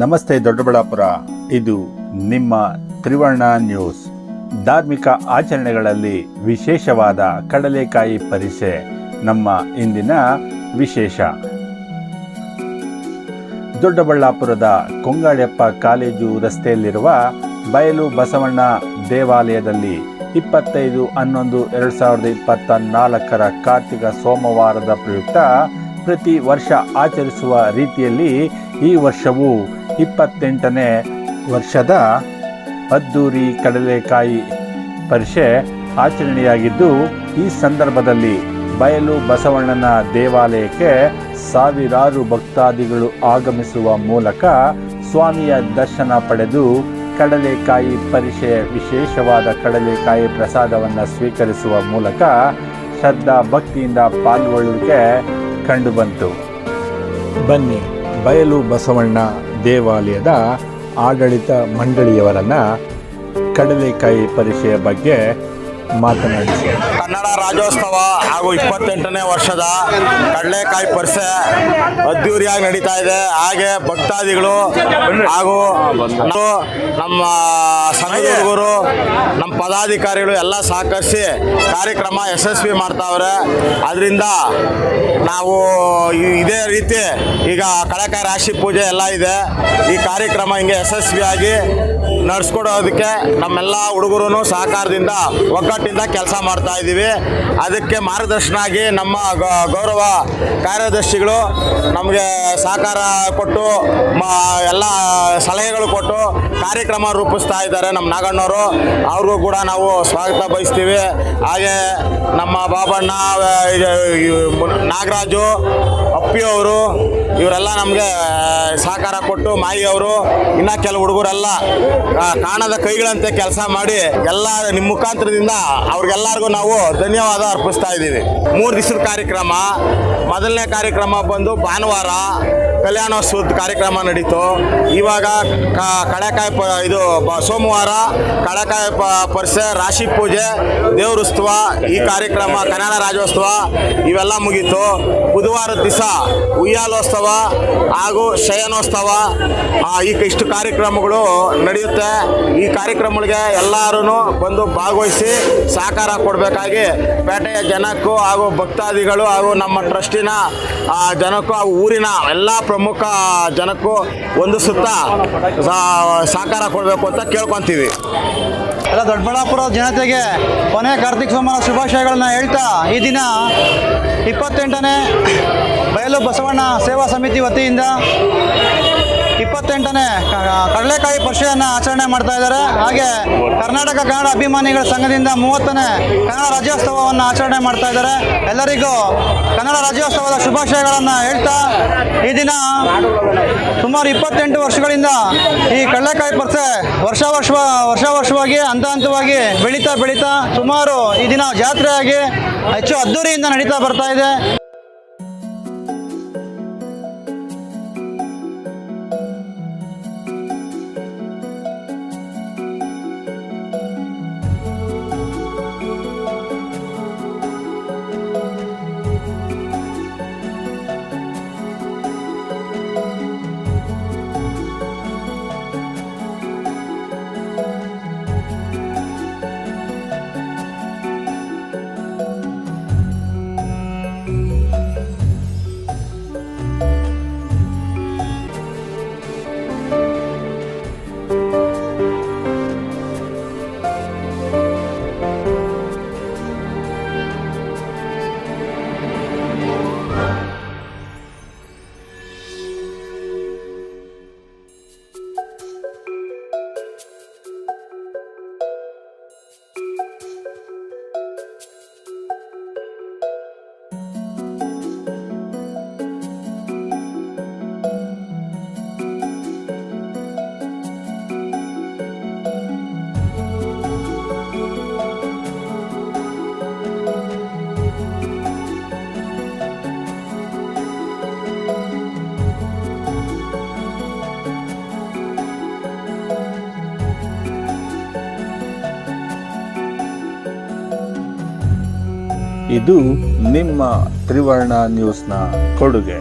ನಮಸ್ತೆ ದೊಡ್ಡಬಳ್ಳಾಪುರ. ಇದು ನಿಮ್ಮ ತ್ರಿವರ್ಣ ನ್ಯೂಸ್. ಧಾರ್ಮಿಕ ಆಚರಣೆಗಳಲ್ಲಿ ವಿಶೇಷವಾದ ಕಡಲೆಕಾಯಿ ಪರಿಷೆ, ನಮ್ಮ ಇಂದಿನ ವಿಶೇಷ. ದೊಡ್ಡಬಳ್ಳಾಪುರದ ಕೊಂಗಾಳ್ಯಪ್ಪ ಕಾಲೇಜು ರಸ್ತೆಯಲ್ಲಿರುವ ಬಯಲು ಬಸವಣ್ಣ ದೇವಾಲಯದಲ್ಲಿ ಇಪ್ಪತ್ತೈದು ಹನ್ನೊಂದು ಎರಡು ಸಾವಿರದ ಇಪ್ಪತ್ತ ನಾಲ್ಕರ ಕಾರ್ತಿಕ ಸೋಮವಾರದ ಪ್ರಯುಕ್ತ ಪ್ರತಿ ವರ್ಷ ಆಚರಿಸುವ ರೀತಿಯಲ್ಲಿ ಈ ವರ್ಷವೂ ಇಪ್ಪತ್ತೆಂಟನೇ ವರ್ಷದ ಅದ್ದೂರಿ ಕಡಲೆಕಾಯಿ ಪರಿಷೆ ಆಚರಣೆಯಾಗಿದ್ದು, ಈ ಸಂದರ್ಭದಲ್ಲಿ ಬಯಲು ಬಸವಣ್ಣನ ದೇವಾಲಯಕ್ಕೆ ಸಾವಿರಾರು ಭಕ್ತಾದಿಗಳು ಆಗಮಿಸುವ ಮೂಲಕ ಸ್ವಾಮಿಯ ದರ್ಶನ ಪಡೆದು ಕಡಲೆಕಾಯಿ ಪರಿಷೆಯ ವಿಶೇಷವಾದ ಕಡಲೆಕಾಯಿ ಪ್ರಸಾದವನ್ನು ಸ್ವೀಕರಿಸುವ ಮೂಲಕ ಶ್ರದ್ಧಾ ಭಕ್ತಿಯಿಂದ ಪಾಲ್ಗೊಳ್ಳುವಿಕೆ ಕಂಡುಬಂತು. ಬನ್ನಿ, ಬಯಲು ಬಸವಣ್ಣ ದೇವಾಲಯದ ಆಡಳಿತ ಮಂಡಳಿಯವರನ್ನು ಕಡಲೆಕಾಯಿ ಪರಿಷೆಯ ಬಗ್ಗೆ ಮಾತನಾಡಿಸಿ. ಕನ್ನಡ ರಾಜ್ಯೋತ್ಸವ ಹಾಗೂ ಇಪ್ಪತ್ತೆಂಟನೇ ವರ್ಷದ ಕಡಲೆಕಾಯಿ ಪರಿಸೆ ಅದ್ದೂರಿಯಾಗಿ ನಡೀತಾ ಇದೆ. ಹಾಗೆ ಭಕ್ತಾದಿಗಳು ಹಾಗೂ ನಮ್ಮ ಸಂಘದವರು ನಮ್ಮ ಪದಾಧಿಕಾರಿಗಳು ಎಲ್ಲ ಸಹಕರಿಸಿ ಕಾರ್ಯಕ್ರಮ ಯಶಸ್ವಿ ಮಾಡ್ತಾವ್ರೆ. ಅದರಿಂದ ನಾವು ಇದೇ ರೀತಿ ಈಗ ಕಳಕಾಯಿ ರಾಶಿ ಪೂಜೆ ಎಲ್ಲ ಇದೆ. ಈ ಕಾರ್ಯಕ್ರಮ ಹಿಂಗೆ ಯಶಸ್ವಿಯಾಗಿ ನಡೆಸ್ಕೊಡೋದಕ್ಕೆ ನಮ್ಮೆಲ್ಲ ಹುಡುಗರು ಸಹಕಾರದಿಂದ ಒಗ್ಗಟ್ಟಿಂದ ಕೆಲಸ ಮಾಡ್ತಾ ಇದ್ದೀವಿ. ಅದಕ್ಕೆ ಮಾರ್ಗದರ್ಶನ ಆಗಿ ನಮ್ಮ ಗೌರವ ಕಾರ್ಯದರ್ಶಿಗಳು ನಮಗೆ ಸಹಕಾರ ಕೊಟ್ಟು ಎಲ್ಲ ಸಲಹೆಗಳು ಕೊಟ್ಟು ಕಾರ್ಯಕ್ರಮ ರೂಪಿಸ್ತಾ ಇದ್ದಾರೆ ನಮ್ಮ ನಾಗಣ್ಣವರು. ಅವ್ರಿಗೂ ಕೂಡ ನಾವು ಸ್ವಾಗತ ಬಯಸ್ತೀವಿ. ಹಾಗೆ ನಮ್ಮ ಬಾಬಣ್ಣ ನಾಗರಾಜು ಅಪ್ಪಿಯವರು ಇವರೆಲ್ಲ ನಮಗೆ ಸಹಕಾರ ಕೊಟ್ಟು ಮಾಯಿ ಅವರು, ಇನ್ನ ಕೆಲವು ಹುಡುಗರೆಲ್ಲ ಕಾಣದ ಕೈಗಳಂತೆ ಕೆಲಸ ಮಾಡಿ ಎಲ್ಲ ನಿಮ್ಮ ಮುಖಾಂತರದಿಂದ ಅವ್ರಿಗೆಲ್ಲರಿಗೂ ನಾವು ಧನ್ಯವಾದ ಅರ್ಪಿಸ್ತಾ ಇದ್ದೀವಿ. ಮೂರು ದಿವಸದ ಕಾರ್ಯಕ್ರಮ ಮೊದಲನೇ ಕಾರ್ಯಕ್ರಮ ಬಂದು ಭಾನುವಾರ. ಕಲ್ಯಾಣೋತ್ಸವದ ಕಾರ್ಯಕ್ರಮ ನಡೀತು. ಇವಾಗ ಕಳೆಕಾಯಿ ಪ ಇದು ಸೋಮವಾರ ಕಳೆಕಾಯಿ ಪ ರಾಶಿ ಪೂಜೆ ದೇವ್ರ ಉತ್ಸವ ಈ ಕಾರ್ಯಕ್ರಮ ಕನ್ನಡ ರಾಜ್ಯೋತ್ಸವ ಇವೆಲ್ಲ ಮುಗೀತು. ಬುಧವಾರ ದಿವಸ ಉಯ್ಯಾಲೋತ್ಸವ ಹಾಗೂ ಶಯನೋತ್ಸವ ಆ, ಈ ಇಷ್ಟು ಕಾರ್ಯಕ್ರಮಗಳು ನಡೆಯುತ್ತೆ. ಈ ಕಾರ್ಯಕ್ರಮಗಳಿಗೆ ಎಲ್ಲರೂ ಬಂದು ಭಾಗವಹಿಸಿ ಸಹಕಾರ ಕೊಡಬೇಕಾಗಿ ಪೇಟೆಯ ಜನಕ್ಕೂ ಹಾಗೂ ಭಕ್ತಾದಿಗಳು ಹಾಗೂ ನಮ್ಮ ಟ್ರಸ್ಟಿನ ಜನಕ್ಕೂ ಹಾಗೂ ಊರಿನ ಎಲ್ಲ ಪ್ರಮುಖ ಜನಕ್ಕೂ ಒಂದು ಸುತ್ತ ಸಹಕಾರ ಕೊಡಬೇಕು ಅಂತ ಕೇಳ್ಕೊತೀವಿ. ಎಲ್ಲ ದೊಡ್ಡಬಳ್ಳಾಪುರ ಜನತೆಗೆ ಕೊನೆ ಕಾರ್ತಿಕ್ ಸೋಮವಾರ ಶುಭಾಶಯಗಳನ್ನ ಹೇಳ್ತಾ ಈ ದಿನ ಇಪ್ಪತ್ತೆಂಟನೇ ಬಯಲು ಬಸವಣ್ಣ ಸೇವಾ ಸಮಿತಿ ವತಿಯಿಂದ ಇಪ್ಪತ್ತೆಂಟನೇ ಕಡಲೆಕಾಯಿ ಪರಿಷೆಯನ್ನು ಆಚರಣೆ ಮಾಡ್ತಾ ಇದ್ದಾರೆ. ಹಾಗೆ ಕರ್ನಾಟಕ ಕನ್ನಡ ಅಭಿಮಾನಿಗಳ ಸಂಘದಿಂದ ಮೂವತ್ತನೇ ಕನ್ನಡ ರಾಜ್ಯೋತ್ಸವವನ್ನು ಆಚರಣೆ ಮಾಡ್ತಾ ಇದ್ದಾರೆ. ಎಲ್ಲರಿಗೂ ಕನ್ನಡ ರಾಜ್ಯೋತ್ಸವದ ಶುಭಾಶಯಗಳನ್ನು ಹೇಳ್ತಾ ಈ ದಿನ ಸುಮಾರು ಇಪ್ಪತ್ತೆಂಟು ವರ್ಷಗಳಿಂದ ಈ ಕಡಲೆಕಾಯಿ ಪರಿಷೆ ವರ್ಷ ವರ್ಷ ವರ್ಷ ವರ್ಷವಾಗಿ, ಹಂತ ಹಂತವಾಗಿ ಬೆಳೀತಾ ಬೆಳೀತಾ ಸುಮಾರು ಈ ದಿನ ಜಾತ್ರೆಯಾಗಿ ಹೆಚ್ಚು ಅದ್ದೂರಿಯಿಂದ ನಡೀತಾ ಬರ್ತಾ ಇದೆ. ಇದು ನಿಮ್ಮ ತ್ರಿವರ್ಣ ನ್ಯೂಸ್ನ ಕೊಡುಗೆ.